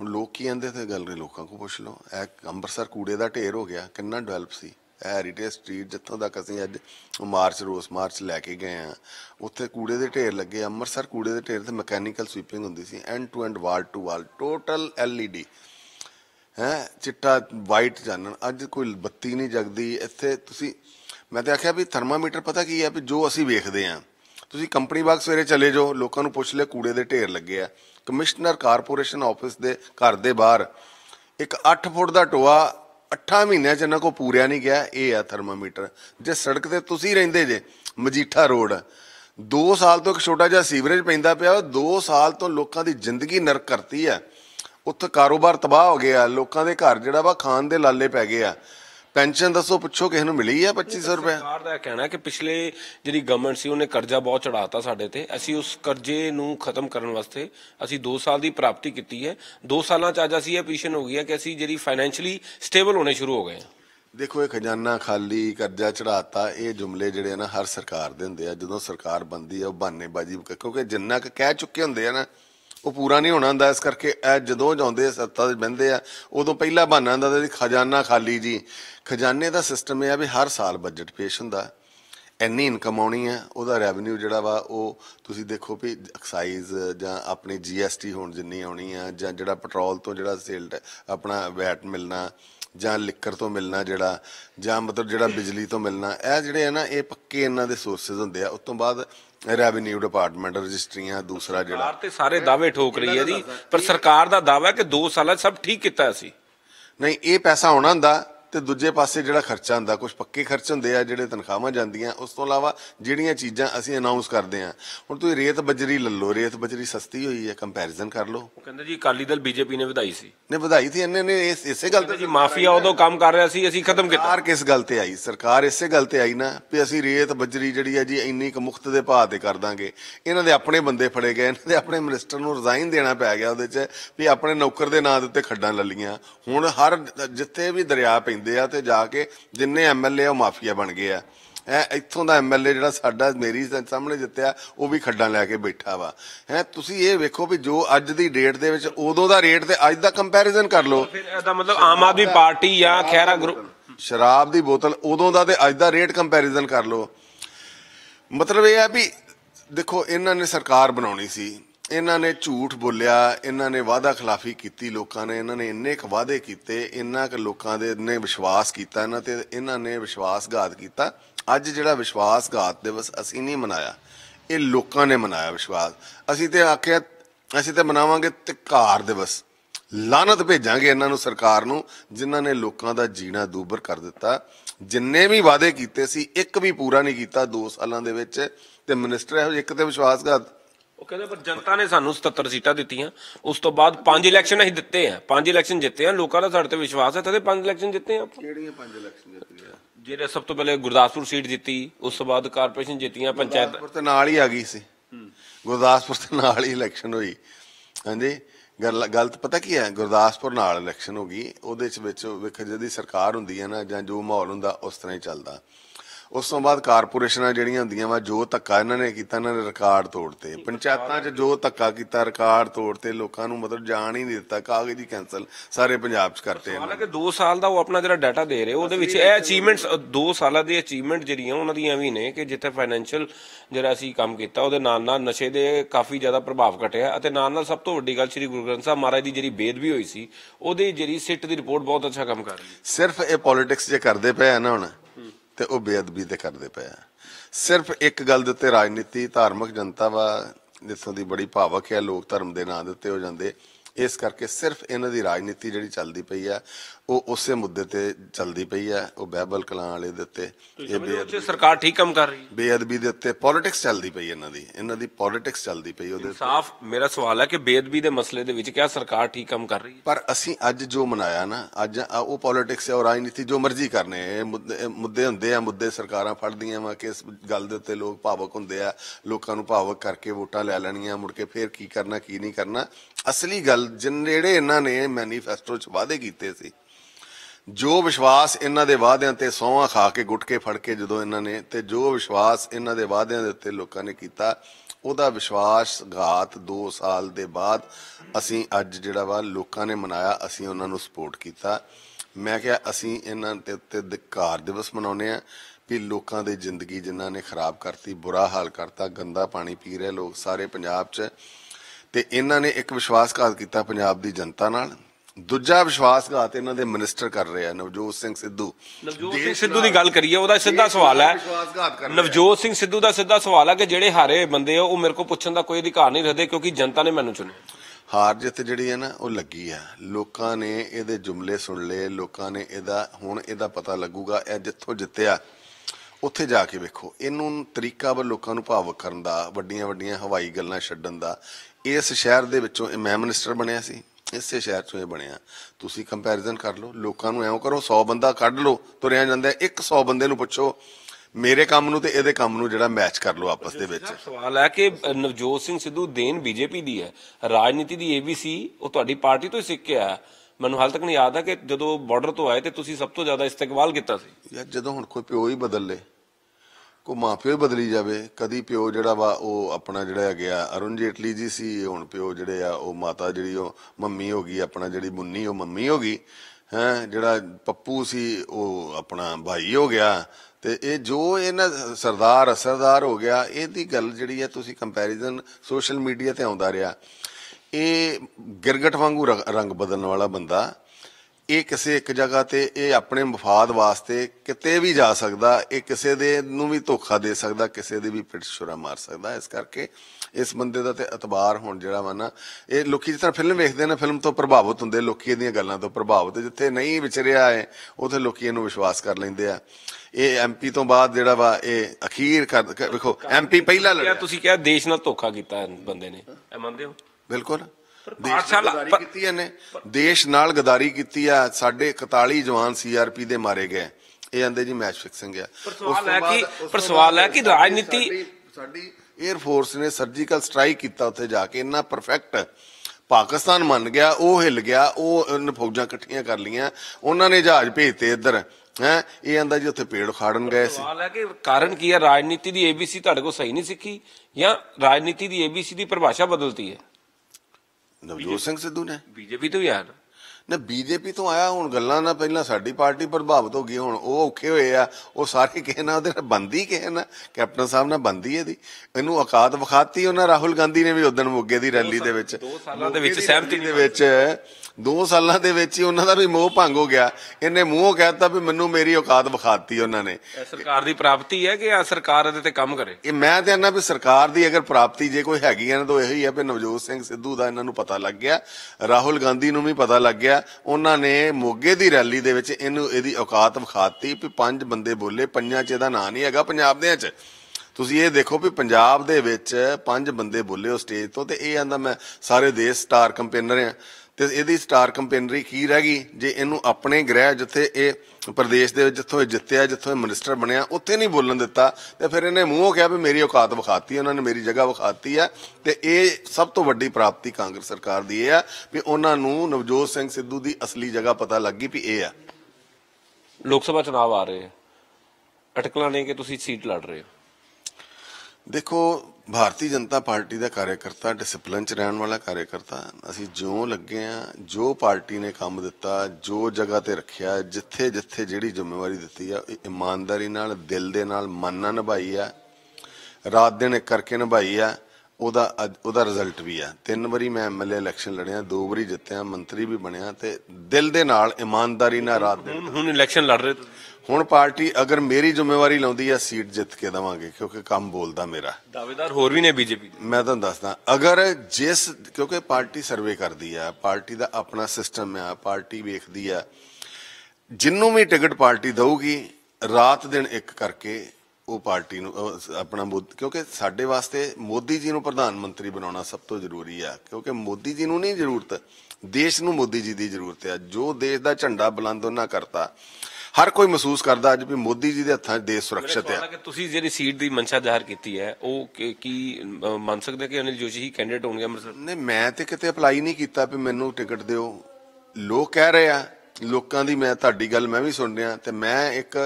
ਹੁਣ ਲੋਕ ਕੀ ਕਹਿੰਦੇ ਤੇ ਗੱਲ ਲੋਕਾਂ ਕੋ ਪੁੱਛ ਲਓ। ਇਹ ਅੰਮ੍ਰਿਤਸਰ ਕੂੜੇ ਦਾ ਢੇਰ ਹੋ ਗਿਆ, ਕਿੰਨਾ ਡਿਵੈਲਪ ਸੀ। ਇਹ ਹੈਰੀਟੇਜ ਸਟਰੀਟ ਜਿੱਥੋਂ ਤੱਕ ਅਸੀਂ ਅੱਜ ਮਾਰਚ, ਰੋਸ ਮਾਰਚ ਲੈ ਕੇ ਗਏ ਆ ਉੱਥੇ ਕੂੜੇ ਦੇ ਢੇਰ ਲੱਗੇ। ਅੰਮ੍ਰਿਤਸਰ ਕੂੜੇ ਦੇ ਢੇਰ ਤੇ ਮਕੈਨੀਕਲ ਸਵੀਪਿੰਗ ਹੁੰਦੀ ਸੀ end to end wall to wall total LED ਹੈ, ਚਿੱਟਾ ਵਾਈਟ ਚਾਨਣ, ਅੱਜ ਕੋਈ ਬੱਤੀ ਨਹੀਂ ਜਗਦੀ। ਇੱਥੇ ਤੁਸੀਂ, ਮੈਂ ਤੇ ਆਖਿਆ ਵੀ ਥਰਮਾਮੀਟਰ ਪਤਾ ਕੀ ਹੈ ਵੀ ਜੋ ਅਸੀਂ ਵੇਖਦੇ ਆ ਤੁਸੀਂ ਕੰਪਨੀ ਬਾਗ ਸਵੇਰੇ ਚਲੇ ਜਾਓ, ਲੋਕਾਂ ਨੂੰ ਪੁੱਛ ਲੈ ਕੂੜੇ ਦੇ ਢੇਰ ਲੱਗੇ ਆ। ਕਮਿਸ਼ਨਰ ਕਾਰਪੋਰੇਸ਼ਨ ਆਫਿਸ ਦੇ ਘਰ ਦੇ ਬਾਹਰ ਇੱਕ 8 ਫੁੱਟ ਦਾ ਟੋਆ 8 ਮਹੀਨਿਆਂ ਚ ਇਹਨਾਂ ਕੋ ਪੂਰਿਆ ਨਹੀਂ ਗਿਆ। ਇਹ ਆ ਥਰਮਾਮੀਟਰ। ਜੇ ਸੜਕ ਤੇ ਤੁਸੀਂ ਰਹਿੰਦੇ ਜੇ, ਮਜੀਠਾ ਰੋਡ 2 ਸਾਲ ਤੋਂ ਇੱਕ ਛੋਟਾ ਜਿਹਾ ਸੀਵਰੇਜ ਪੈਂਦਾ ਪਿਆ 2 ਸਾਲ ਤੋਂ ਲੋਕਾਂ ਦੀ ਜ਼ਿੰਦਗੀ ਨਰਕ ਕਰਤੀ ਆ। ਉੱਥੇ ਕਾਰੋਬਾਰ ਤਬਾਹ ਹੋ ਗਿਆ। ਲੋਕਾਂ ਦੇ ਘਰ ਜਿਹੜਾ ਵਾ ਖਾਣ ਦੇ ਲਾਲੇ ਪੈ ਗਏ ਆ। ਪੈਨਸ਼ਨ ਦੱਸੋ ਪੁੱਛੋ ਕਿਸੇ ਨੂੰ ਮਿਲੀ ਆ 2500 ਰੁਪਏ? ਸਰਕਾਰ ਦਾ ਕਹਿਣਾ ਹੈ ਕਿ ਪਿਛਲੇ ਜਿਹੜੀ ਗਵਰਨਮੈਂਟ ਸੀ ਉਹਨੇ ਕਰਜ਼ਾ ਬਹੁਤ ਚੜਾਤਾ ਸਾਡੇ ਤੇ। ਅਸੀਂ ਉਸ ਕਰਜ਼ੇ ਨੂੰ ਖਤਮ ਕਰਨ ਵਾਸਤੇ ਅਸੀਂ 2 ਸਾਲ ਦੀ ਪ੍ਰਾਪਤੀ ਕੀਤੀ ਹੈ। 2 ਸਾਲਾਂ ਚ ਅੱਜ ਅਸੀਂ ਇਹ ਪੋਜੀਸ਼ਨ ਹੋ ਗਈ ਹੈ ਕਿ ਅਸੀਂ ਜਿਹੜੀ ਫਾਈਨੈਂਸ਼ਲੀ ਸਟੇਬਲ ਹੋਣੇ ਸ਼ੁਰੂ ਹੋ ਗਏ ਹਾਂ। ਦੇਖੋ ਇਹ ਖਜ਼ਾਨਾ ਖਾਲੀ ਕਰਜ਼ਾ ਚੜਾਤਾ ਇਹ ਜੁਮਲੇ ਜਿਹੜੇ ਨਾ ਹਰ ਸਰਕਾਰ ਦੇ ਹੁੰਦੇ ਆ। ਜਦੋਂ ਸਰਕਾਰ ਬੰਦੀ ਆ ਉਹ ਬਹਾਨੇਬਾਜ਼ੀ ਕਿਉਂਕਿ ਜਿੰਨਾ ਕੁ ਕਹਿ ਚੁੱਕੇ ਹੁੰਦੇ ਆ ਨਾ ਉਹ ਪੂਰਾ ਨਹੀਂ ਹੋਣਾ ਹੁੰਦਾ। ਇਸ ਕਰਕੇ ਇਹ ਜਦੋਂ ਜਾਂਦੇ ਸੱਤਾ ਦੇ ਬੰਦੇ ਆ, ਉਦੋਂ ਪਹਿਲਾ ਬਹਾਨਾ ਹੁੰਦਾ ਤੇ ਖਜ਼ਾਨਾ ਖਾਲੀ ਜੀ। ਖਜ਼ਾਨੇ ਦਾ ਸਿਸਟਮ ਇਹ ਆ ਵੀ ਹਰ ਸਾਲ ਬਜਟ ਪੇਸ਼ ਹੁੰਦਾ। ਇੰਨੀ ਇਨਕਮ ਆਉਣੀ ਹੈ ਉਹਦਾ ਰੈਵਨਿਊ ਜਿਹੜਾ ਵਾ, ਉਹ ਤੁਸੀਂ ਦੇਖੋ ਵੀ ਐਕਸਾਈਜ਼ ਜਾਂ ਆਪਣੀ ਜੀਐਸਟੀ ਹੋਣ ਜਿੰਨੀ ਆਉਣੀ ਆ, ਜਾਂ ਜਿਹੜਾ ਪੈਟਰੋਲ ਤੋਂ ਜਿਹੜਾ ਸੇਲ ਆਪਣਾ ਵੈਟ ਮਿਲਣਾ। ਜਾਂ ਲਿੱਕਰ ਤੋਂ ਮਿਲਣਾ ਜਿਹੜਾ ਜਾਂ ਮਤਲਬ ਜਿਹੜਾ ਬਿਜਲੀ ਤੋਂ ਮਿਲਣਾ ਇਹ ਜਿਹੜੇ ਆ ਨਾ ਇਹ ਪੱਕੇ ਇਹਨਾਂ ਦੇ ਸੋਰਸਸ ਹੁੰਦੇ ਆ। ਉਸ ਤੋਂ ਬਾਅਦ ਰੈਵਨਿਊ ਡਿਪਾਰਟਮੈਂਟ ਰਜਿਸਟਰੀਆਂ ਦੂਸਰਾ ਜਿਹੜਾ ਸਰਕਾਰ ਤੇ ਸਾਰੇ ਦਾਅਵੇ ਠੋਕ ਰਹੀ ਹੈ ਜੀ ਪਰ ਸਰਕਾਰ ਦਾ ਦਾਅਵਾ ਹੈ ਕਿ 2 ਸਾਲਾਂ ਸਭ ਠੀਕ ਕੀਤਾ ਅਸੀਂ। ਨਹੀਂ ਇਹ ਪੈਸਾ ਆਉਣਾ ਹੁੰਦਾ। ਤੇ ਦੂਜੇ ਪਾਸੇ ਜਿਹੜਾ ਖਰਚਾ ਹੁੰਦਾ ਕੁਝ ਪੱਕੇ ਖਰਚ ਹੁੰਦੇ ਆ ਜਿਹੜੇ ਤਨਖਾਹਾਂ ਜਾਂਦੀਆਂ ਉਸ ਤੋਂ ਇਲਾਵਾ ਜਿਹੜੀਆਂ ਚੀਜ਼ਾਂ ਅਸੀਂ ਅਨਾਉਂਸ ਕਰਦੇ ਆ ਹੁਣ ਤੁਸੀਂ ਰੇਤ ਬਜਰੀ ਲੱਲੋ ਰੇਤ ਬਜਰੀ ਸਸਤੀ ਹੋਈ ਹੈ ਕੰਪੈਰੀਜ਼ਨ ਕਰ ਲਓ। ਉਹ ਕਹਿੰਦੇ ਜੀ ਅਕਾਲੀ ਦਲ ਬੀਜੇਪੀ ਨੇ ਵਧਾਈ ਸੀ। ਨੇ ਵਧਾਈ ਸੀ ਇਹਨੇ ਨੇ ਇਸ ਗੱਲ ਤੇ ਜੀ ਮਾਫੀਆ ਉਦੋਂ ਕੰਮ ਕਰ ਰਿਹਾ ਸੀ ਅਸੀਂ ਖਤਮ ਕੀਤਾ। ਸਰਕਾਰ ਕਿਸ ਗੱਲ ਤੇ ਆਈ? ਸਰਕਾਰ ਇਸੇ ਗੱਲ ਤੇ ਆਈ ਨਾ ਵੀ ਅਸੀਂ ਰੇਤ ਬਜਰੀ ਜਿਹੜੀ ਹੈ ਜੀ ਇੰਨੀ ਕੁ ਮੁਫਤ ਦੇ ਭਾਅ ਤੇ ਕਰ ਦਾਂਗੇ। ਇਹਨਾਂ ਦੇ ਆਪਣੇ ਬੰਦੇ ਫੜੇ ਗਏ ਇਹਨਾਂ ਦੇ ਆਪਣੇ ਮਿਨਿਸਟਰ ਨੂੰ ਰਿਜ਼ਾਈਨ ਦੇਣਾ ਪੈ ਗਿਆ ਉਹਦੇ 'ਚ ਵੀ ਆਪਣੇ ਨੌਕਰ ਦੇ ਨਾਂ ਦੇ ਉੱਤੇ ਖੱਡਾਂ ਲੱਲੀਆਂ ਹੁਣ ਹਰ ਜਿੱਥੇ ਵੀ ਦਰਿਆ ਪੈਂਦੇ ਆ ਤੇ ਜਾ ਕੇ ਜਿੰਨੇ ਐਮਐਲਏ ਉਹ ਮਾਫੀਆ ਬਣ ਗਏ ਆ। ਇਹ ਇੱਥੋਂ ਦਾ ਐਮਐਲਏ ਜਿਹੜਾ ਸਾਡਾ ਮੇਰੀ ਸਾਹਮਣੇ ਜਿੱਤਿਆ ਉਹ ਵੀ ਖੱਡਾਂ ਲੈ ਕੇ ਬੈਠਾ ਵਾ। ਹੈ ਤੁਸੀਂ ਇਹ ਵੇਖੋ ਵੀ ਜੋ ਅੱਜ ਦੀ ਡੇਟ ਦੇ ਵਿੱਚ ਉਦੋਂ ਦਾ ਰੇਟ ਤੇ ਅੱਜ ਦਾ ਕੰਪੈਰੀਜ਼ਨ ਕਰ ਲਓ। ਫਿਰ ਇਹਦਾ ਮਤਲਬ ਆਮ ਆਦਮੀ ਪਾਰਟੀ ਜਾਂ ਖੈਰਾ ਗਰੁੱਪ। ਸ਼ਰਾਬ ਦੀ ਬੋਤਲ ਉਦੋਂ ਦਾ ਤੇ ਅੱਜ ਦਾ ਰੇਟ ਕੰਪੈਰੀਜ਼ਨ ਕਰ ਲਓ। ਮਤਲਬ ਇਹ ਹੈ ਵੀ ਦੇਖੋ ਇਹਨਾਂ ਨੇ ਸਰਕਾਰ ਬਣਾਉਣੀ ਸੀ। ਇਹਨਾਂ ਨੇ ਝੂਠ ਬੋਲਿਆ, ਇਹਨਾਂ ਨੇ ਵਾਅਦਾ ਖਿਲਾਫੀ ਕੀਤੀ ਲੋਕਾਂ ਨੇ, ਇਹਨਾਂ ਨੇ ਇੰਨੇ ਕੁ ਵਾਅਦੇ ਕੀਤੇ, ਇੰਨਾ ਕੁ ਲੋਕਾਂ ਦੇ ਨੇ ਵਿਸ਼ਵਾਸ ਕੀਤਾ ਇਹਨਾਂ ਤੇ, ਇਹਨਾਂ ਨੇ ਵਿਸ਼ਵਾਸਘਾਤ ਕੀਤਾ। ਅੱਜ ਜਿਹੜਾ ਵਿਸ਼ਵਾਸਘਾਤ ਦਿਵਸ ਅਸੀਂ ਨਹੀਂ ਮਨਾਇਆ, ਇਹ ਲੋਕਾਂ ਨੇ ਮਨਾਇਆ ਵਿਸ਼ਵਾਸ। ਅਸੀਂ ਤੇ ਆਖਿਆ, ਅਸੀਂ ਤੇ ਮਨਾਵਾਂਗੇ ਤਿਕਾਰ ਦਿਵਸ। ਲਾਨਤ ਭੇਜਾਂਗੇ ਇਹਨਾਂ ਨੂੰ ਸਰਕਾਰ ਨੂੰ, ਜਿਨ੍ਹਾਂ ਨੇ ਲੋਕਾਂ ਦਾ ਜੀਣਾ ਦੂਬਰ ਕਰ ਦਿੱਤਾ। ਜਿੰਨੇ ਵੀ ਵਾਅਦੇ ਕੀਤੇ ਸੀ, ਇੱਕ ਵੀ ਪੂਰਾ ਨਹੀਂ ਕੀਤਾ 2 ਸਾਲਾਂ ਦੇ ਵਿੱਚ, ਤੇ ਮਿਨਿਸਟਰ ਇਹੋ ਜਿਹੇ ਇੱਕ ਤੇ ਵਿਸ਼ਵਾਸਘਾਤ ਉਹ ਕਹਿੰਦੇ ਪਰ ਜਨਤਾ ਨੇ ਸਾਨੂੰ 77 ਸੀਟਾਂ ਦਿੱਤੀਆਂ। ਉਸ ਤੋਂ ਬਾਅਦ ਪੰਜ ਇਲੈਕਸ਼ਨ ਅਸੀਂ ਦਿੱਤੇ ਆ। ਪੰਜ ਇਲੈਕਸ਼ਨ ਜਿੱਤੇ ਆ। ਲੋਕਾਂ ਦਾ ਸਾਡੇ ਤੇ ਵਿਸ਼ਵਾਸ ਹੈ ਤਦੇ ਪੰਜ ਇਲੈਕਸ਼ਨ ਜਿੱਤੇ ਆ। ਕਿਹੜੀਆਂ ਪੰਜ ਇਲੈਕਸ਼ਨ ਜਿੱਤੀਆਂ? ਜਿਹੜੇ ਸਭ ਤੋਂ ਪਹਿਲੇ ਗੁਰਦਾਸਪੁਰ ਸੀਟ ਜਿੱਤੀ ਉਸ ਤੋਂ ਬਾਅਦ ਕਾਰਪੋਰੇਸ਼ਨ ਜਿੱਤੀਆਂ ਪੰਚਾਇਤ ਗੁਰਦਾਸਪੁਰ ਤੇ ਨਾਲ ਹੀ ਆ ਗਈ ਸੀ। ਗੁਰਦਾਸਪੁਰ ਤੇ ਨਾਲ ਹੀ ਇਲੈਕਸ਼ਨ ਹੋਈ। ਹਾਂਜੀ? ਗੱਲ ਗਲਤ ਪਤਾ ਕੀ ਹੈ? ਗੁਰਦਾਸਪੁਰ ਨਾਲ ਇਲੈਕਸ਼ਨ ਹੋ ਗਈ। ਉਹਦੇ ਚ ਵਿੱਚ ਵੇਖ ਜਿਹਦੀ ਸਰਕਾਰ ਹੁੰਦੀ ਹੈ ਨਾ ਜਾਂ ਜੋ ਮਾਹੌਲ ਹੁੰਦਾ ਉਸ ਤਰ੍ਹਾਂ ਹੀ ਚੱਲਦਾ। ਉਸ ਤੋਂ ਬਾਅਦ ਕਾਰਪੋਰੇਸ਼ਨਾਂ ਜਿਹੜੀਆਂ ਹੁੰਦੀਆਂ ਵਾ ਜੋ ਧੱਕਾ ਇਹਨਾਂ ਨੇ ਕੀਤਾ ਇਹਨਾਂ ਨੇ ਰਿਕਾਰਡ ਤੋੜਤੇ ਪੰਚਾਇਤਾਂ 'ਚ ਜੋ ਧੱਕਾ ਕੀਤਾ ਰਿਕਾਰਡ ਤੋੜਤੇ ਲੋਕਾਂ ਨੂੰ ਮਤਲਬ ਜਾਣ ਹੀ ਨਹੀਂ ਦਿੱਤਾ ਕਾਗਜ਼ ਹੀ ਕੈਨਸਲ ਸਾਰੇ ਪੰਜਾਬ 'ਚ ਕਰਤੇ ਇਹਨਾਂ ਨੇ। ਹਾਲਾਂਕਿ 2 ਸਾਲ ਦਾ ਉਹ ਆਪਣਾ ਜਿਹੜਾ ਡਾਟਾ ਦੇ ਰਹੇ ਉਹਦੇ ਵਿੱਚ ਇਹ ਅਚੀਵਮੈਂਟਸ 2 ਸਾਲਾਂ ਦੇ ਅਚੀਵਮੈਂਟ ਜਿਹੜੀਆਂ ਉਹਨਾਂ ਦੀਆਂ ਵੀ ਨੇ ਕਿ ਜਿੱਥੇ ਫਾਈਨੈਂਸ਼ੀਅਲ ਜਿਹੜਾ ਅਸੀਂ ਕੰਮ ਕੀਤਾ ਉਹਦੇ ਨਾਲ ਨਾਲ ਨਸ਼ੇ ਦੇ ਕਾਫੀ ਜ਼ਿਆਦਾ ਪ੍ਰਭਾਵ ਘਟਿਆ ਅਤੇ ਨਾਲ ਨਾਲ ਸਭ ਤੋਂ ਵੱਡੀ ਗੱਲ ਸ੍ਰੀ ਗੁਰੂ ਗ੍ਰੰਥ ਸਾਹਿਬ ਮਹਾਰਾਜ ਦੀ ਜਿਹੜੀ ਬੇਦਬੀ ਹੋਈ ਸੀ ਉਹਦੀ ਜਿਹੜੀ ਸਿੱਟ ਦੀ ਰਿਪੋਰਟ ਬਹੁਤ ਅੱਛਾ ਕੰਮ ਕਰ ਰਹੀ ਸਿਰਫ ਇਹ ਪੋਲਿਟਿਕਸ ਜੇ ਕਰਦੇ ਪਏ ਆ ਨਾ ਹੁਣ ਤੇ ਉਹ ਬੇਅਦਬੀ ਤੇ ਕਰਦੇ ਪਏ ਆ। ਸਿਰਫ ਇੱਕ ਗੱਲ ਦੇ ਉੱਤੇ ਰਾਜਨੀਤੀ, ਧਾਰਮਿਕ ਜਨਤਾ ਵਾ, ਜਿੱਥੋਂ ਦੀ ਬੜੀ ਭਾਵਕ ਹੈ, ਲੋਕ ਧਰਮ ਦੇ ਨਾਂ ਦੇ ਉੱਤੇ ਹੋ ਜਾਂਦੇ। ਇਸ ਕਰਕੇ ਸਿਰਫ ਇਹਨਾਂ ਦੀ ਰਾਜਨੀਤੀ ਜਿਹੜੀ ਚੱਲਦੀ ਪਈ ਆ ਉਹ ਉਸੇ ਮੁੱਦੇ ਤੇ ਚੱਲਦੀ ਪਈ ਆ ਉਹ ਬਹਿਬਲ ਕਲਾਂ ਵਾਲੇ ਦੇ ਉੱਤੇ ਇਹ ਬੇਅਦਬੀ ਸਰਕਾਰ ਠੀਕ ਕੰਮ ਕਰ ਰਹੀ ਹੈ? ਬੇਅਦਬੀ ਦੇ ਉੱਤੇ ਪੋਲਿਟਿਕਸ ਚੱਲਦੀ ਪਈ ਇਹਨਾਂ ਦੀ ਇਹਨਾਂ ਦੀ ਪੋਲਿਟਿਕਸ ਚੱਲਦੀ ਪਈ ਉਹਦੇ ਸਾਫ਼ ਮੇਰਾ ਸਵਾਲ ਹੈ ਕਿ ਬੇਦਬੀ ਦੇ ਮਸਲੇ ਦੇ ਵਿੱਚ ਕਿਆ ਸਰਕਾਰ ਠੀਕ ਕੰਮ ਕਰ ਰਹੀ ਹੈ? ਪਰ ਅਸੀਂ ਅੱਜ ਜੋ ਮਨਾਇਆ ਨਾ ਅੱਜ ਉਹ ਪੋਲਿਟਿਕਸ ਹੈ ਉਹ ਰਾਜਨੀਤੀ ਜੋ ਮਰਜ਼ੀ ਕਰਨੇ ਮੁੱਦੇ ਇਹ ਮੁੱਦੇ ਹੁੰਦੇ ਆ ਮੁੱਦੇ ਸਰਕਾਰਾਂ ਫੜਦੀਆਂ ਵਾ ਕਿ ਇਸ ਗੱਲ ਦੇ ਉੱਤੇ ਲੋਕ ਭਾਵਕ ਹੁੰਦੇ ਆ ਲੋਕਾਂ ਨੂੰ ਭਾਵਕ ਕਰਕੇ ਵੋਟਾਂ ਲੈ ਲੈਣੀਆਂ ਮੁੜ ਕੇ ਫੇਰ ਕੀ ਕਰਨਾ ਕੀ ਨਹੀਂ ਕਰਨਾ ਅਸਲੀ ਗੱਲ ਜਿਹੜੇ ਇਹਨਾਂ ਨੇ ਮੈਨੀਫੈਸਟੋ 'ਚ ਵਾਅਦੇ ਕੀਤੇ ਸੀ, ਜੋ ਵਿਸ਼ਵਾਸ ਇਹਨਾਂ ਦੇ ਵਾਅਦਿਆਂ ਤੇ ਸੌਂਹਾਂ ਖਾ ਕੇ ਗੁੱਟ ਕੇ ਫੜ ਕੇ ਜਦੋਂ ਇਹਨਾਂ ਨੇ ਤੇ ਜੋ ਵਿਸ਼ਵਾਸ ਇਹਨਾਂ ਦੇ ਵਾਅਦਿਆਂ ਦੇ ਉੱਤੇ ਲੋਕਾਂ ਨੇ ਕੀਤਾ, ਉਹਦਾ ਵਿਸ਼ਵਾਸ ਵਿਸ਼ਵਾਸਘਾਤ 2 ਸਾਲ ਦੇ ਬਾਅਦ ਅਸੀਂ ਅੱਜ ਜਿਹੜਾ ਵਾ ਲੋਕਾਂ ਨੇ ਮਨਾਇਆ, ਅਸੀਂ ਉਹਨਾਂ ਨੂੰ ਸਪੋਰਟ ਕੀਤਾ। ਮੈਂ ਕਿਹਾ, ਅਸੀਂ ਇਹਨਾਂ ਦੇ ਉੱਤੇ ਧਿਕਾਰ ਦਿਵਸ ਮਨਾਉਨੇ ਆ ਵੀ ਲੋਕਾਂ ਦੀ ਜ਼ਿੰਦਗੀ ਜਿਨ੍ਹਾਂ ਨੇ ਖਰਾਬ ਕਰਤੀ, ਬੁਰਾ ਹਾਲ ਕਰਤਾ, ਗੰਦਾ ਪਾਣੀ ਪੀ ਰਹੇ ਲੋਕ ਸਾਰੇ ਪੰਜਾਬ 'ਚ ਤੇ ਇਹਨਾਂ ਨੇ ਇੱਕ ਵਿਸ਼ਵਾਸਘਾਤ ਕੀਤਾ ਪੰਜਾਬ ਦੀ ਜਨਤਾ ਨਾਲ। ਦੂਜਾ ਵਿਸ਼ਵਾਸਘਾਤ ਇਹਨਾਂ ਦੇ ਮਿਨਿਸਟਰ ਕਰ ਰਹੇ ਨਵਜੋਤ ਸਿੰਘ ਸਿੱਧੂ। ਨਵਜੋਤ ਸਿੰਘ ਸਿੱਧੂ ਦੀ ਗੱਲ ਕਰੀਏ ਉਹਦਾ ਸਿੱਧਾ ਸਵਾਲ ਹੈ। ਨਵਜੋਤ ਸਿੰਘ ਸਿੱਧੂ ਦਾ ਸਿੱਧਾ ਸਵਾਲ ਹੈ ਕਿ ਜਿਹੜੇ ਹਾਰੇ ਬੰਦੇ ਆ ਉਹ ਮੇਰੇ ਕੋਲ ਪੁੱਛਣ ਦਾ ਕੋਈ ਅਧਿਕਾਰ ਨਹੀਂ ਰੱਖਦੇ ਕਿਉਂਕਿ ਜਨਤਾ ਨੇ ਮੈਨੂੰ ਚੁਣਿਆ। ਹਾਰ ਜਿੱਤ ਜਿਹੜੀ ਹੈ ਨਾ ਉਹ ਲੱਗੀ ਆ। ਲੋਕਾਂ ਨੇ ਇਹਦੇ ਜੁਮਲੇ ਸੁਣ ਲਏ ਲੋਕਾਂ ਨੇ ਇਹਦਾ ਹੁਣ ਇਹਦਾ ਪਤਾ ਲੱਗੂਗਾ ਇਹ ਜਿੱਥੋਂ ਜਿੱਤਿਆ ਉੱਥੇ ਜਾ ਕੇ ਵੇਖੋ। ਇਹਨੂੰ ਤਰੀਕਾ ਵਾ ਲੋਕਾਂ ਨੂੰ ਭਾਵੁਕ ਕਰਨ ਦਾ ਵੱਡੀਆਂ ਵੱਡੀਆਂ ਹਵਾਈ ਗੱਲਾਂ ਛੱਡਣ ਦਾ ਇਸ ਸ਼ਹਿਰ ਦੇ ਵਿੱਚੋਂ ਇਹ ਮੈਂ ਮਿਨਿਸਟਰ ਬਣਿਆ ਸੀ ਇਸੇ ਸ਼ਹਿਰ ਚੋਂ ਇਹ ਬਣਿਆ। ਤੁਸੀਂ ਕੰਪੈਰੀਜ਼ਨ ਕਰ ਲਓ ਲੋਕਾਂ ਨੂੰ ਐਂ ਕਰੋ 100 ਬੰਦਾ ਕੱਢ ਲਓ ਤੁਰਿਆ ਜਾਂਦਾ ਇੱਕ 100 ਬੰਦੇ ਨੂੰ ਪੁੱਛੋ ਮੇਰੇ ਕੰਮ ਨੂੰ ਤੇ ਇਹਦੇ ਕੰਮ ਨੂੰ ਜਿਹੜਾ ਮੈਚ ਕਰ ਲਓ ਆਪਸ ਦੇ ਵਿੱਚ। ਸਵਾਲ ਹੈ ਕਿ ਨਵਜੋਤ ਸਿੰਘ ਸਿੱਧੂ ਦੇਨ ਬੀਜੇਪੀ ਦੀ ਹੈ ਰਾਜਨੀਤੀ ਦੀ ਏਬੀਸੀ ਉਹ ਤੁਹਾਡੀ ਪਾਰਟੀ ਤੋਂ ਹੀ ਸਿੱਖ ਕੇ ਆਇਆ। ਮੈਨੂੰ ਹਾਲ ਤੱਕ ਨਹੀਂ ਯਾਦ ਹੈ ਕਿ ਜਦੋਂ ਬਾਰਡਰ ਤੋਂ ਆਏ ਤੇ ਤੁਸੀਂ ਸਭ ਤੋਂ ਜ਼ਿਆਦਾ ਇਸਤਕਬਾਲ ਕੀਤਾ ਸੀ। ਯਾਰ ਜਦੋਂ ਹੁਣ ਕੋਈ ਪਿਓ ਹੀ ਬਦਲ ਲੇ ਕੋ ਮਾਂ ਪਿਓ ਹੀ ਬਦਲੀ ਜਾਵੇ। ਕਦੀ ਪਿਓ ਜਿਹੜਾ ਵਾ, ਉਹ ਆਪਣਾ ਜਿਹੜਾ ਹੈਗਾ ਅਰੁਣ ਜੇਟਲੀ ਜੀ ਸੀ ਹੁਣ ਪਿਓ ਜਿਹੜੇ ਆ, ਉਹ ਮਾਤਾ ਜਿਹੜੀ, ਉਹ ਮੰਮੀ ਹੋ ਗਈ, ਆਪਣਾ ਜਿਹੜੀ ਮੁੰਨੀ, ਉਹ ਮੰਮੀ ਹੋ ਗਈ। ਹੈ, ਜਿਹੜਾ ਪੱਪੂ ਸੀ, ਉਹ ਆਪਣਾ ਭਾਈ ਹੋ ਗਿਆ। ਤੇ ਇਹ ਜੋ ਇਹਨਾਂ ਸਰਦਾਰ, ਅਸਰਦਾਰ ਹੋ ਗਿਆ, ਇਹਦੀ ਗੱਲ ਜਿਹੜੀ ਹੈ ਤੁਸੀਂ ਕੰਪੈਰੀਜ਼ਨ ਸੋਸ਼ਲ ਮੀਡੀਆ ਤੇ ਆਉਂਦਾ ਰਿਹਾ। ਇਹ ਗਿਰਗਟ ਵਾਂਗੂ ਰ- ਰੰਗ ਬਦਲਣ ਵਾਲਾ ਬੰਦਾ। ਇਹ ਕਿਸੇ ਇੱਕ ਜਗ੍ਹਾ ਤੇ ਇਹ ਆਪਣੇ ਮਫਾਦ ਵਾਸਤੇ ਕਿਤੇ ਵੀ ਜਾ ਸਕਦਾ ਇਹ ਕਿਸੇ ਦੇ ਨੂੰ ਵੀ ਧੋਖਾ ਦੇ ਸਕਦਾ ਕਿਸੇ ਦੇ ਵੀ ਪਿੱਠ ਛੁਰਾ ਮਾਰ ਸਕਦਾ। ਇਸ ਕਰਕੇ ਇਸ ਬੰਦੇ ਦਾ ਤੇ ਇਤਬਾਰ ਹੁਣ ਜਿਹੜਾ ਵਾ ਨਾ ਇਹ ਲੋਕੀ ਜਿਸ ਤਰ੍ਹਾਂ ਫਿਲਮ ਵੇਖਦੇ ਨੇ ਫਿਲਮ ਤੋਂ ਪ੍ਰਭਾਵਿਤ ਹੁੰਦੇ ਲੋਕੀ ਇਹਦੀਆਂ ਗੱਲਾਂ ਤੋਂ ਪ੍ਰਭਾਵਿਤ। ਜਿੱਥੇ ਨਹੀਂ ਵਿਚਰਿਆ ਹੈ ਉੱਥੇ ਲੋਕੀ ਇਹਨੂੰ ਵਿਸ਼ਵਾਸ ਕਰ ਲੈਂਦੇ ਆ। ਇਹ ਐਮਪੀ ਤੋਂ ਬਾਅਦ ਜਿਹੜਾ ਵਾ ਇਹ ਅਖੀਰ ਕਰ ਵੇਖੋ ਐਮਪੀ ਪਹਿਲਾ ਲੜਿਆ। ਤੁਸੀਂ ਕਿਹਾ ਦੇਸ਼ ਨਾਲ ਧੋਖਾ ਕੀਤਾ ਬੰਦੇ ਨੇ। ਇਹ ਮੰਨਦੇ ਹੋ? ਬਿਲਕੁਲ। ਪਾਠਸ਼ਾਲਾ- ਗਦਾਰੀ ਕੀਤੀ ਇਹਨੇ। ਦੇਸ਼ ਨਾਲ ਗਦਾਰੀ ਕੀਤੀ ਆ। ਸਾਡੇ 41 ਜਵਾਨ ਸੀਆਰਪੀ ਦੇ ਮਾਰੇ ਗਏ। ਇਹ ਆਂਦੇ ਜੀ ਮੈਚ ਫਿਕਸਿੰਗ ਆ। ਪਰ ਸਵਾਲ ਹੈ ਕਿ- ਪਰ ਸਵਾਲ ਹੈ ਕਿ ਰਾਜਨੀਤੀ- ਸਾਡੀ- 에ਅਰ ਫੋਰਸ ਨੇ ਸਰਜੀਕਲ ਸਟ੍ਰਾਈਕ ਕੀਤਾ ਉੱਥੇ ਜਾ ਕੇ। ਇੰਨਾ ਪਰਫੈਕਟ ਪਾਕਿਸਤਾਨ ਮੰਨ ਗਿਆ ਉਹ ਹਿੱਲ ਗਿਆ ਉਹ ਉਹਨੇ ਫੌਜਾਂ ਇਕੱਠੀਆਂ ਕਰ ਲੀਆਂ ਉਹਨਾਂ ਨੇ ਜਹਾਜ਼ ਭੇਜਤੇ ਇੱਧਰ। ਹੈ ਇਹ ਆਂਦਾ ਜੀ ਉੱਥੇ ਪੇੜ ਉਖਾੜਨ ਗਏ ਸੀ। ਸਵਾਲ ਹੈ ਕਿ ਕਾਰਨ ਕੀ ਹੈ? ਰਾਜਨੀਤੀ ਦੀ ਏਬੀਸੀ ਤੁਹਾਡੇ ਕੋਲ ਸਹੀ ਨਹੀਂ ਸਿੱਖੀ ਜਾਂ ਰਾਜਨੀਤੀ ਦੀ ਏਬੀਸੀ ਦੀ ਪਰਿਭਾਸ਼ਾ ਬਦਲਤੀ ਹੈ? ਨਵਜੋਤ ਸਿੰਘ ਸਿੱਧੂ ਨੇ ਬੀਜੇਪੀ ਤੋਂ ਹੀ ਆਇਆ ਨਾ ਨਾ ਬੀਜੇਪੀ ਤੋਂ ਆਇਆ ਹੁਣ ਗੱਲਾਂ ਨਾ ਪਹਿਲਾਂ ਸਾਡੀ ਪਾਰਟੀ ਪ੍ਰਭਾਵਿਤ ਹੋ ਗਈ ਹੁਣ ਉਹ ਔਖੇ ਹੋਏ ਆ ਉਹ ਸਾਰੇ ਕਿਸੇ ਨਾਲ ਉਹਦੇ ਨਾਲ ਬੰਦੀ ਕਿਸੇ ਨਾਲ ਕੈਪਟਨ ਸਾਹਿਬ ਨਾਲ ਬੰਦੀ ਇਹਦੀ। ਇਹਨੂੰ ਔਕਾਤ ਵਿਖਾਤੀ ਉਹਨਾਂ ਰਾਹੁਲ ਗਾਂਧੀ ਨੇ ਵੀ ਉਦੋਂ ਮੋਗੇ ਦੀ ਰੈਲੀ ਦੇ ਵਿੱਚ। ਦੋ ਸਾਲਾਂ ਦੇ ਵਿੱਚ ਸਹਿਮਤੀ ਦੇ ਵਿੱਚ ਦੋ ਸਾਲਾਂ ਦੇ ਵਿੱਚ ਹੀ ਉਹਨਾਂ ਦਾ ਵੀ ਮੋਹ ਭੰਗ ਹੋ ਗਿਆ। ਇਹਨੇ ਮੂੰਹੋਂ ਕਹਿਤਾ ਵੀ ਮੈਨੂੰ ਮੇਰੀ ਔਕਾਤ ਵਿਖਾਤੀ ਉਹਨਾਂ ਨੇ। ਸਰਕਾਰ ਦੀ ਪ੍ਰਾਪਤੀ ਹੈ ਕਿ ਆ ਸਰਕਾਰ ਇਹਦੇ ਤੇ ਕੰਮ ਕਰੇ? ਇਹ ਮੈਂ ਤੇ ਕਹਿੰਦਾ ਵੀ ਸਰਕਾਰ ਦੀ ਅਗਰ ਪ੍ਰਾਪਤੀ ਜੇ ਕੋਈ ਹੈਗੀ ਹੈ ਨਾ ਤਾਂ ਇਹੀ ਹੈ ਵੀ ਨਵਜੋਤ ਸਿੰਘ ਸਿੱਧੂ ਦਾ ਇਹਨਾਂ ਨੂੰ ਪਤਾ ਲੱਗ ਗਿਆ। ਰਾਹੁਲ ਗਾਂਧੀ ਨੂੰ ਵੀ ਪਤਾ ਲੱਗ ਗਿਆ। ਉਹਨਾਂ ਨੇ ਮੋਗੇ ਦੀ ਰੈਲੀ ਦੇ ਵਿੱਚ ਇਹਨੂੰ ਇਹਦੀ ਔਕਾਤ ਵਿਖਾਤੀ ਵੀ ਪੰਜ ਬੰਦੇ ਬੋਲੇ, ਪੰਜਾਂ 'ਚ ਇਹਦਾ ਨਾਂ ਨਹੀਂ ਹੈਗਾ, ਪੰਜਾਬ ਦੇ 'ਚ। ਤੁਸੀਂ ਇਹ ਦੇਖੋ ਵੀ ਪੰਜਾਬ ਦੇ ਵਿੱਚ ਪੰਜ ਬੰਦੇ ਬੋਲੇ ਉਹ ਸਟੇਜ ਤੋਂ ਤੇ ਇਹ ਆਂਦਾ ਮੈਂ ਸਾਰੇ ਦੇਸ਼ ਸਟਾਰ ਕੰਪੇਨਰ ਆ ਤੇ ਇਹਦੀ ਸਟਾਰ ਕੰਪੇਨਰੀ ਕੀ ਰਹਿ ਗਈ? ਜੇ ਇਹਨੂੰ ਆਪਣੇ ਗ੍ਰਹਿ ਜਿੱਥੇ ਇਹ ਪ੍ਰਦੇਸ਼ ਦੇ ਵਿੱਚ ਜਿੱਥੋਂ ਇਹ ਜਿੱਤਿਆ, ਜਿੱਥੋਂ ਇਹ ਮਿਨਿਸਟਰ ਬਣਿਆ, ਉੱਥੇ ਨਹੀਂ ਬੋਲਣ ਦਿੱਤਾ। ਤੇ ਫਿਰ ਇਹਨੇ ਮੂੰਹੋਂ ਕਿਹਾ ਵੀ ਮੇਰੀ ਔਕਾਤ ਵਿਖਾਤੀ, ਉਹਨਾਂ ਨੇ ਮੇਰੀ ਜਗ੍ਹਾ ਵਿਖਾਤੀ ਹੈ। ਤੇ ਇਹ ਸਭ ਤੋਂ ਵੱਡੀ ਪ੍ਰਾਪਤੀ ਕਾਂਗਰਸ ਸਰਕਾਰ ਦੀ ਇਹ ਆ ਵੀ ਉਹਨਾਂ ਨੂੰ ਨਵਜੋਤ ਸਿੰਘ ਸਿੱਧੂ ਦੀ ਅਸਲੀ ਜਗ੍ਹਾ ਪਤਾ ਲੱਗ ਗਈ ਵੀ ਇਹ ਆ ਲੋਕ ਸਭਾ ਚੁਣਾਵ ਆ ਰਹੇ ਆ ਅਟਕਲਾਂ ਨੇ ਕਿ ਤੁਸੀਂ ਸੀਟ ਲੜ ਰਹੇ ਹੋ? ਦੇਖੋ, ਭਾਰਤੀ ਜਨਤਾ ਪਾਰਟੀ ਦਾ ਕਾਰਜਕਰਤਾ ਡਿਸਪਲਿਨ ਚ ਰਹਿਣ ਵਾਲਾ ਕਾਰਜਕਰਤਾ, ਅਸੀਂ ਜਿਉਂ ਲੱਗੇ ਆ, ਜੋ ਪਾਰਟੀ ਨੇ ਕੰਮ ਦਿੱਤਾ, ਜੋ ਜਗ੍ਹਾ ਤੇ ਰੱਖਿਆ, ਜਿੱਥੇ ਜਿੱਥੇ ਜਿਹੜੀ ਜ਼ਿੰਮੇਵਾਰੀ ਦਿੱਤੀ ਆ, ਇਹ ਇਮਾਨਦਾਰੀ ਨਾਲ, ਦਿਲ ਦੇ ਨਾਲ, ਮਨ ਨਾਲ ਨਿਭਾਈ ਆ, ਰਾਤ ਦਿਨ ਇੱਕ ਕਰਕੇ ਨਿਭਾਈ ਆ, ਉਹਦਾ ਅੱਜ- ਉਹਦਾ ਰਿਜ਼ਲਟ ਵੀ ਆ। ਤਿੰਨ ਵਾਰੀ ਮੈਂ ਐਮਐਲਏ ਇਲੈਕਸ਼ਨ ਲੜਿਆ, ਦੋ ਵਾਰੀ ਜਿੱਤਿਆ, ਮੰਤਰੀ ਵੀ ਬਣਿਆ ਤੇ ਦਿਲ ਦੇ ਨਾਲ, ਇਮਾਨਦਾਰੀ ਨਾਲ ਰਾਤ ਦਿਨ ਹੁਣ ਹੁਣ ਇਲੈਕਸ਼ਨ ਲੜ ਰਹੇ ਤੁਸੀਂ। ਹੁਣ ਪਾਰਟੀ ਅਗਰ ਮੇਰੀ ਜ਼ਿੰਮੇਵਾਰੀ ਲਾਉਂਦੀ ਆ ਸੀਟ ਜਿੱਤ ਕੇ ਦਵਾਂਗੇ ਕਿਉਂਕਿ ਕੰਮ ਬੋਲਦਾ ਮੇਰਾ। ਦਾਅਵੇਦਾਰ ਹੋਰ ਵੀ ਨੇ ਬੀਜੇਪੀ ਦੇ। ਮੈਂ ਤੁਹਾਨੂੰ ਦੱਸਦਾ ਅਗਰ ਜਿਸ ਕਿਉਂਕਿ ਪਾਰਟੀ ਸਰਵੇ ਕਰਦੀ ਆ ਪਾਰਟੀ ਦਾ ਆਪਣਾ ਸਿਸਟਮ ਆ ਪਾਰਟੀ ਵੇਖਦੀ ਆ ਜਿੰਨੂੰ ਵੀ ਟਿਕਟ ਪਾਰਟੀ ਦਊਗੀ ਰਾਤ ਦਿਨ ਇੱਕ ਕਰਕੇ ਉਹ ਪਾਰਟੀ ਨੂੰ ਆਪਣਾ ਕਿਉਂਕਿ ਸਾਡੇ ਵਾਸਤੇ ਮੋਦੀ ਜੀ ਨੂੰ ਪ੍ਰਧਾਨ ਮੰਤਰੀ ਬਣਾਉਣਾ ਸਭ ਤੋਂ ਜ਼ਰੂਰੀ ਆ ਕਿਉਂਕਿ ਮੋਦੀ ਜੀ ਨੂੰ ਨਹੀਂ ਜ਼ਰੂਰਤ ਦੇਸ਼ ਨੂੰ ਮੋਦੀ ਜੀ ਦੀ ਜ਼ਰੂਰਤ ਆ। ਜੋ ਦੇਸ਼ ਦਾ ਝੰਡਾ ਬੁਲੰਦ ਉਹਨਾਂ ਕਰਤਾ ਹਰ ਕੋਈ ਮਹਿਸੂਸ ਕਰਦਾ ਅੱਜ ਵੀ ਮੋਦੀ ਜੀ ਦੇ ਹੱਥਾਂ 'ਚ ਦੇਸ਼ ਸੁਰੱਖਿਅਤ ਹੈ। ਤੁਸੀਂ ਜਿਹੜੀ ਸੀਟ ਦੀ ਮਨਸ਼ਾ ਜ਼ਾਹਰ ਕੀਤੀ ਹੈ ਉਹ ਕੀ- ਮੰਨ ਸਕਦੇ ਕਿ ਅਨਿਲ ਜੋਸ਼ੀ ਹੀ ਕੈਂਡੀਡੇਟ ਹੋਣਗੇ ਅੰਮ੍ਰਿਤਸਰ? ਨਹੀਂ ਮੈਂ ਤੇ ਕਿਤੇ ਅਪਲਾਈ ਨਹੀਂ ਕੀਤਾ ਵੀ ਮੈਨੂੰ ਟਿਕਟ ਦਿਓ। ਲੋਕ ਕਹਿ ਰਹੇ ਆ ਲੋਕਾਂ ਦੀ ਮੈਂ ਤੁਹਾਡੀ ਗੱਲ ਮੈਂ ਵੀ ਸੁਣ ਰਿਹਾ ਤੇ ਮੈਂ ਇੱਕ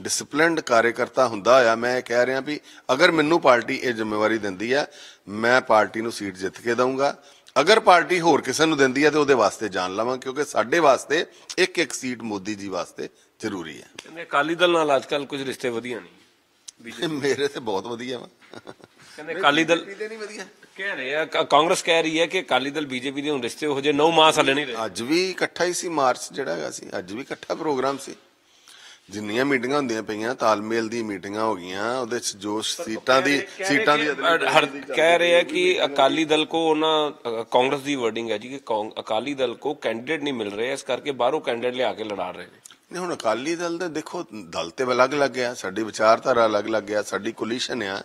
ਡਿਸਪਲਿਨਡ ਕਾਰਜਕਰਤਾ ਹੁੰਦਾ ਹੋਇਆ ਮੈਂ ਇਹ ਕਹਿ ਰਿਹਾ ਵੀ ਅਗਰ ਮੈਨੂੰ ਪਾਰਟੀ ਇਹ ਜ਼ਿੰਮੇਵਾਰੀ ਦਿੰਦੀ ਆ ਮੈਂ ਪਾਰਟੀ ਨੂੰ ਸੀਟ ਜਿੱਤ ਕੇ ਦਊਂਗਾ। ਅਗਰ ਪਾਰਟੀ ਹੋਰ ਕਿਸੇ ਨੂੰ ਦਿੰਦੀ ਆ ਤੇ ਉਹਦੇ ਵਾਸਤੇ ਜਾਣ ਲਵਾਂ ਕਿਉਂਕਿ ਸਾਡੇ ਵਾਸਤੇ ਇੱਕ ਇੱਕ ਸੀਟ ਮੋਦੀ ਜੀ ਵਾਸਤੇ ਜ਼ਰੂਰੀ ਹੈ। ਕਹਿੰਦੇ ਅਕਾਲੀ ਦਲ ਨਾਲ ਅੱਜਕੱਲ ਕੁਝ ਰਿਸ਼ਤੇ ਵਧੀਆ ਨਹੀਂ। ਮੇਰੇ ਤੇ ਬਹੁਤ ਵਧੀਆ ਵਾ। ਕਹਿੰਦੇ ਅਕਾਲੀ ਦਲ ਤੇ ਨਹੀਂ ਵਧੀਆ। ਕਹਿ ਰਹੇ ਆ ਕਾਂਗਰਸ ਕਹਿ ਰਹੀ ਹੈ ਕਿ ਅਕਾਲੀ ਦਲ ਬੀਜੇਪੀ ਦੇ ਹੁਣ ਰਿਸ਼ਤੇ ਹੋ ਜੇ 9 ਮਾਹ ਹਲੇ ਨਹੀਂ ਰਹੇ। ਅੱਜ ਵੀ ਇਕੱਠਾ ਹੀ ਸੀ ਮਾਰਚ ਜਿਹੜਾ ਹੈਗਾ ਸੀ ਅੱਜ ਵੀ ਇਕੱਠਾ ਪ੍ਰੋਗਰਾਮ ਸੀ। ਜਿੰਨੀਆਂ ਮੀਟਿੰਗਾਂ ਹੁੰਦੀਆਂ ਪਈਆਂ ਤਾਲਮੇਲ ਦੀ ਮੀਟਿੰਗਾਂ ਹੋ ਗਈਆਂ ਉਹਦੇ ਚ ਜੋ ਸੀਟਾਂ ਦੀ ਸੀਟਾਂ ਦੀ ਕਹਿ ਰਹੇ ਆ ਕਿ ਅਕਾਲੀ ਦਲ ਕੋ ਉਹਨਾਂ ਕਾਂਗਰਸ ਦੀ ਵਰਡਿੰਗ ਹੈ ਜੀ ਕਿ ਅਕਾਲੀ ਦਲ ਕੋ ਕੈਂਡੀਡੇਟ ਨਹੀਂ ਮਿਲ ਰਹੇ ਇਸ ਕਰਕੇ ਬਾਹਰੋਂ ਕੈਂਡੀਡੇਟ ਲਿਆ ਕੇ ਲੜਾ ਰਹੇ ਨੇ। ਨਹੀਂ ਹੁਣ ਅਕਾਲੀ ਦਲ ਦੇ ਦੇਖੋ ਦਲ ਤੇ ਅਲੱਗ-ਅਲੱਗ ਆ ਸਾਡੀ ਵਿਚਾਰਧਾਰਾ ਅਲੱਗ-ਅਲੱਗ ਆ ਸਾਡੀ ਕੋਲੀਸ਼ਨ ਆ।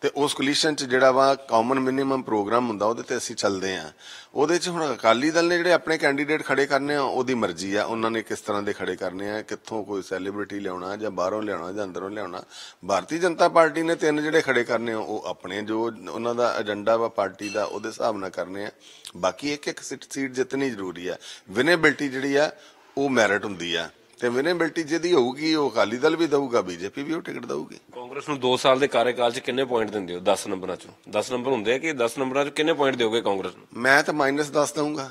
ਤੇ ਉਸ ਕੋਲੀਸ਼ਨ ਚ ਜਿਹੜਾ ਵਾ ਕਾਮਨ ਮਿਨੀਮਮ ਪ੍ਰੋਗਰਾਮ ਹੁੰਦਾ, ਉਹਦੇ ਤੇ ਅਸੀਂ ਚੱਲਦੇ ਆ। ਉਹਦੇ ਚ ਹੁਣ ਅਕਾਲੀ ਦਲ ਨੇ ਜਿਹੜੇ ਆਪਣੇ ਕੈਂਡੀਡੇਟ ਖੜੇ ਕਰਨੇ ਆ, ਉਹਦੀ ਮਰਜ਼ੀ ਆ। ਉਹਨਾਂ ਨੇ ਕਿਸ ਤਰ੍ਹਾਂ ਦੇ ਖੜੇ ਕਰਨੇ ਆ, ਕਿੱਥੋਂ ਕੋਈ ਸੈਲੀਬ੍ਰਿਟੀ ਲਿਆਉਣਾ ਜਾਂ ਬਾਹਰੋਂ ਲਿਆਉਣਾ ਜਾਂ ਅੰਦਰੋਂ ਲਿਆਉਣਾ। ਭਾਰਤੀ ਜਨਤਾ ਪਾਰਟੀ ਨੇ ਤਿੰਨ ਜਿਹੜੇ ਖੜੇ ਕਰਨੇ ਆ, ਉਹ ਆਪਣੇ ਜੋ ਉਹਨਾਂ ਦਾ ਏਜੰਡਾ ਵਾ, ਪਾਰਟੀ ਦਾ, ਉਹਦੇ ਹਿਸਾਬ ਨਾਲ ਕਰਨੇ ਆ। ਬਾਕੀ ਇੱਕ ਇੱਕ ਸੀਟ ਸੀਟ ਜਿੱਤਣੀ ਜ਼ਰੂਰੀ ਆ। ਵਿਨੇਬਿਲਟੀ ਜਿਹੜੀ ਆ, ਉਹ ਮੈਰਿਟ ਹੁੰਦੀ ਆ। ਤੇ ਵਿਨੇਬਿਲਟੀ ਜਿਹਦੀ ਹੋਊਗੀ ਉਹ ਅਕਾਲੀ ਦਲ ਵੀ ਦਊਗਾ ਬੀਜੇਪੀ ਵੀ ਉਹ ਟਿਕਟ ਦਊਗੀ। ਕਾਂਗਰਸ ਨੂੰ 2 ਸਾਲ ਦੇ ਕਾਰਜਕਾਲ 'ਚ ਕਿੰਨੇ ਪੁਆਇੰਟ ਦਿੰਦੇ ਹੋ? 10 ਨੰਬਰਾਂ 'ਚੋਂ। 10 ਨੰਬਰ ਹੁੰਦੇ ਆ ਕਿ 10 ਨੰਬਰਾਂ 'ਚ ਕਿੰਨੇ ਪੁਆਇੰਟ ਦਿਓਗੇ ਕਾਂਗਰਸ ਨੂੰ? ਮੈਂ ਤਾਂ ਮਾਈਨਸ 10 ਦਊਂਗਾ।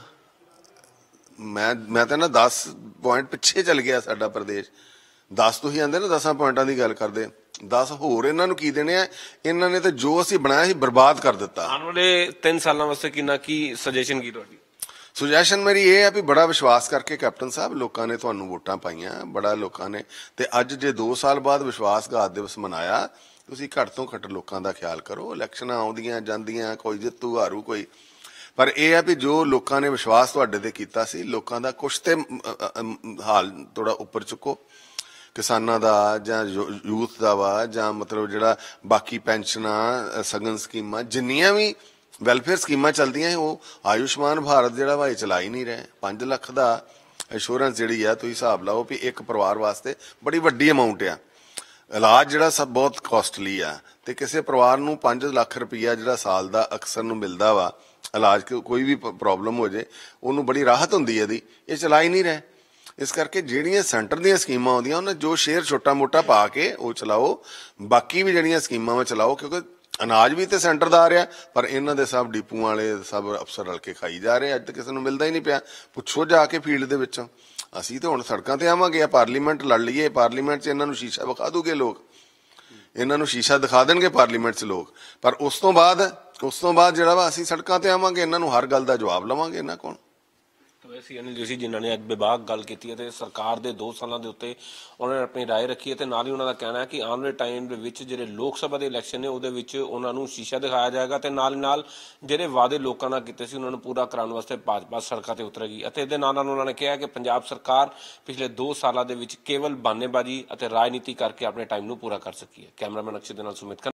ਮੈਂ ਮੈਂ ਤਾਂ ਨਾ 10 ਪੁਆਇੰਟ ਪਿੱਛੇ ਚੱਲ ਗਿਆ ਸਾਡਾ ਪ੍ਰਦੇਸ਼। 10 ਤੁਸੀਂ ਆਂਦੇ ਨਾ 10 ਪੁਆਇੰਟਾਂ ਦੀ ਗੱਲ ਕਰਦੇ। 10 ਹੋਰ ਇਹਨਾਂ ਨੂੰ ਕੀ ਦੇਣੇ ਆ? ਇਹਨਾਂ ਨੇ ਤਾਂ ਜੋ ਅਸੀਂ ਬਣਾਇਆ ਸੀ ਬਰਬਾਦ ਕਰ ਦਿੱਤਾ। ਆਉਣ ਵਾਲੇ 3 ਸਾਲਾਂ ਵਾਸਤੇ ਕਿੰਨਾ ਕੀ ਸੁਜੈਸ਼ਨ ਕੀ ਤੁਹਾਡੀ? ਸੁਜੈਸ਼ਨ ਮੇਰੀ ਇਹ ਆ ਵੀ ਬੜਾ ਵਿਸ਼ਵਾਸ ਕਰਕੇ ਕੈਪਟਨ ਸਾਹਿਬ, ਲੋਕਾਂ ਨੇ ਤੁਹਾਨੂੰ ਵੋਟਾਂ ਪਾਈਆਂ, ਬੜਾ ਲੋਕਾਂ ਨੇ। ਤੇ ਅੱਜ ਜੇ 2 ਸਾਲ ਬਾਅਦ ਵਿਸ਼ਵਾਸਘਾਤ ਦਿਵਸ ਮਨਾਇਆ, ਤੁਸੀਂ ਘੱਟ ਤੋਂ ਘੱਟ ਲੋਕਾਂ ਦਾ ਖਿਆਲ ਕਰੋ। ਇਲੈਕਸ਼ਨਾਂ ਆਉਂਦੀਆਂ, ਜਾਂਦੀਆਂ, ਕੋਈ ਜਿੱਤੂ, ਹਾਰੂ, ਕੋਈ। ਪਰ ਇਹ ਆ ਵੀ ਜੋ ਲੋਕਾਂ ਨੇ ਵਿਸ਼ਵਾਸ ਤੁਹਾਡੇ ਤੇ ਕੀਤਾ ਸੀ, ਲੋਕਾਂ ਦਾ ਕੁਛ ਤੇ ਹਾਲ ਥੋੜਾ ਉੱਪਰ ਚੁੱਕੋ। ਕਿਸਾਨਾਂ ਦਾ, ਜਾਂ ਯੂਥ ਦਾ ਵਾ, ਜਾਂ ਮਤਲਬ ਜਿਹੜਾ ਬਾਕੀ ਪੈਨਸ਼ਨਾਂ ਸਗਨ ਸਕੀਮਾਂ, ਜਿੰਨੀਆਂ ਵੀ ਵੈਲਫੇਅਰ ਸਕੀਮਾਂ ਚੱਲਦੀਆਂ ਹੈ, ਉਹ ਆਯੁਸ਼ਮਾਨ ਭਾਰਤ ਜਿਹੜਾ ਵਾ ਇਹ ਚਲਾ ਹੀ ਨਹੀਂ ਰਹੇ। 5 ਲੱਖ ਦਾ ਇੰਸ਼ੋਰੈਂਸ ਜਿਹੜੀ ਆ ਤੁਸੀਂ ਹਿਸਾਬ ਲਾਓ ਵੀ ਇੱਕ ਪਰਿਵਾਰ ਵਾਸਤੇ ਬੜੀ ਵੱਡੀ ਅਮਾਉਂਟ ਆ। ਇਲਾਜ ਜਿਹੜਾ ਸਭ ਬਹੁਤ ਕਾਸਟਲੀ ਆ ਤੇ ਕਿਸੇ ਪਰਿਵਾਰ ਨੂੰ 5 ਲੱਖ ਰੁਪਈਆ ਜਿਹੜਾ ਸਾਲ ਦਾ ਅਕਸਰ ਨੂੰ ਮਿਲਦਾ ਵਾ ਇਲਾਜ ਕੋਈ ਵੀ ਪ੍ਰੋਬਲਮ ਹੋ ਜੇ ਉਹਨੂੰ ਬੜੀ ਰਾਹਤ ਹੁੰਦੀ ਹੈ ਇਹਦੀ ਇਹ ਚਲਾ ਹੀ ਨਹੀਂ ਰਹੇ। ਇਸ ਕਰਕੇ ਜਿਹੜੀਆਂ ਸੈਂਟਰ ਦੀਆਂ ਸਕੀਮਾਂ ਆਉਂਦੀਆਂ ਉਹਨਾਂ ਜੋ ਸ਼ੇਅਰ ਛੋਟਾ ਮੋਟਾ ਪਾ ਕੇ ਉਹ ਚਲਾਓ ਬਾਕੀ ਵੀ ਜਿਹੜੀਆਂ ਸਕੀਮਾਂ ਵਾ ਚਲਾਓ ਕਿਉਂਕਿ ਅਨਾਜ ਵੀ ਤੇ ਸੈਂਟਰ ਦਾ ਆ ਰਿਹਾ, ਪਰ ਇਹਨਾਂ ਦੇ ਸਭ ਡਿਪੂਆਂ ਵਾਲੇ ਸਭ ਅਫਸਰ ਰਲ ਕੇ ਖਾਈ ਜਾ ਰਹੇ ਅੱਜ ਤੱਕ ਕਿਸੇ ਨੂੰ ਮਿਲਦਾ ਹੀ ਨਹੀਂ ਪਿਆ। ਪੁੱਛੋ ਜਾ ਕੇ ਫੀਲਡ ਦੇ ਵਿੱਚੋਂ। ਅਸੀਂ ਤਾਂ ਹੁਣ ਸੜਕਾਂ ਤੇ ਆਵਾਂਗੇ, ਆ ਪਾਰਲੀਮੈਂਟ ਲੜ ਲਈਏ, ਪਾਰਲੀਮੈਂਟ 'ਚ ਇਹਨਾਂ ਨੂੰ ਸ਼ੀਸ਼ਾ ਵਿਖਾ ਦੂਗੇ ਲੋਕ। ਇਹਨਾਂ ਨੂੰ ਸ਼ੀਸ਼ਾ ਦਿਖਾ ਦੇਣਗੇ ਪਾਰਲੀਮੈਂਟ 'ਚ ਲੋਕ। ਪਰ ਉਸ ਤੋਂ ਬਾਅਦ, ਉਸ ਤੋਂ ਬਾਅਦ ਜਿਹੜਾ ਵਾ ਅਸੀਂ ਸੜਕਾਂ ਤੇ ਆਵਾਂਗੇ, ਇਹਨਾਂ ਨੂੰ ਹਰ ਗੱਲ ਦਾ ਜਵਾਬ ਲਵਾਂਗੇ, ਇਹਨਾਂ ਕੋਲ। ਤਾਂ ਵੈਸੇ ਅਨਿਲ ਜੋਸ਼ੀ ਜਿਨ੍ਹਾਂ ਨੇ ਅੱਜ ਵਿਭਾਗ ਗੱਲ ਕੀਤੀ ਹੈ ਤੇ ਸਰਕਾਰ ਦੇ 2 ਸਾਲਾਂ ਦੇ ਉੱਤੇ ਉਹਨਾਂ ਨੇ ਆਪਣੀ رائے ਰੱਖੀ ਹੈ ਤੇ ਨਾਲ ਹੀ ਉਹਨਾਂ ਦਾ ਕਹਿਣਾ ਹੈ ਕਿ ਆਉਣ ਵਾਲੇ ਟਾਈਮ ਦੇ ਵਿੱਚ ਜਿਹੜੇ ਲੋਕ ਸਭਾ ਦੇ ਇਲੈਕਸ਼ਨ ਨੇ ਉਹਦੇ ਵਿੱਚ ਉਹਨਾਂ ਨੂੰ ਸ਼ੀਸ਼ਾ ਦਿਖਾਇਆ ਜਾਏਗਾ ਤੇ ਨਾਲ ਹੀ ਨਾਲ ਜਿਹੜੇ ਵਾਅਦੇ ਲੋਕਾਂ ਨਾਲ ਕੀਤੇ ਸੀ ਉਹਨਾਂ ਨੂੰ ਪੂਰਾ ਕਰਾਉਣ ਵਾਸਤੇ ਭਾਜਪਾ ਸੜਕਾਂ ਤੇ ਉਤਰੇਗੀ ਅਤੇ ਇਹਦੇ ਨਾਲ ਨਾਲ ਉਹਨਾਂ ਨੇ ਕਿਹਾ ਕਿ ਪੰਜਾਬ ਸਰਕਾਰ ਪਿਛਲੇ 2 ਸਾਲਾਂ ਦੇ ਵਿੱਚ ਕੇਵਲ ਬਾਨੇਬਾਜ਼ੀ ਅਤੇ ਰਾਜਨੀਤੀ ਕਰਕੇ ਆਪਣੇ ਟਾਈਮ ਨੂੰ ਪੂਰਾ ਕਰ ਸਕੀ ਹੈ ਕੈਮਰਾਮੈਨ ਅਕਸ਼ੇ ਦੇ ਨਾਲ ਸੁਮਿਤ ਖੰਨਾ